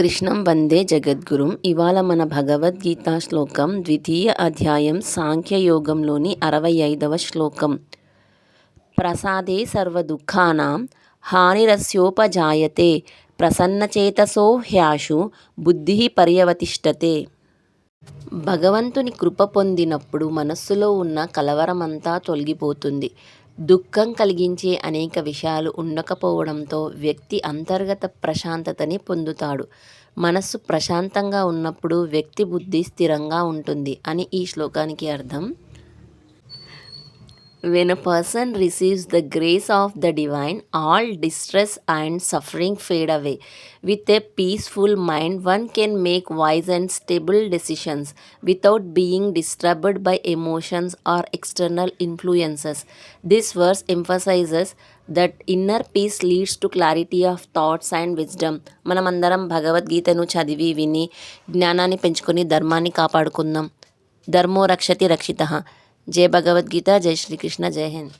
కృష్ణం వందే జగద్గురుం. ఇవాళ మన భగవద్గీత శ్లోకం ద్వితీయ అధ్యాయం సాంఖ్యయోగంలోని అరవై ఐదవ శ్లోకం. ప్రసాదే సర్వదుఃఖానాం హానిరస్యోపజాయతే ప్రసన్నచేతసో హ్యాషు బుద్ధి పర్యవతిష్టతే. భగవంతుని కృప పొందినప్పుడు మనస్సులో ఉన్న కలవరమంతా తొలగిపోతుంది. దుఃఖం కలిగించే అనేక విషయాలు ఉండకపోవడంతో వ్యక్తి అంతర్గత ప్రశాంతతని పొందుతాడు. మనస్సు ప్రశాంతంగా ఉన్నప్పుడు వ్యక్తి బుద్ధి స్థిరంగా ఉంటుంది అని ఈ శ్లోకానికి అర్థం? When a person receives the grace of the divine all distress and suffering fade away with a peaceful mind one can make wise and stable decisions without being disturbed by emotions or external influences this verse emphasizes that inner peace leads to clarity of thoughts and wisdom మనమందరం భగవద్గీతను చదివి విని జ్ఞానాన్ని పెంచుకొని ధర్మాన్ని కాపాడుకుందాం. ధర్మో రక్షతి రక్షిత. जय भगवद गीता जय श्री कृष्णा जय हिंद।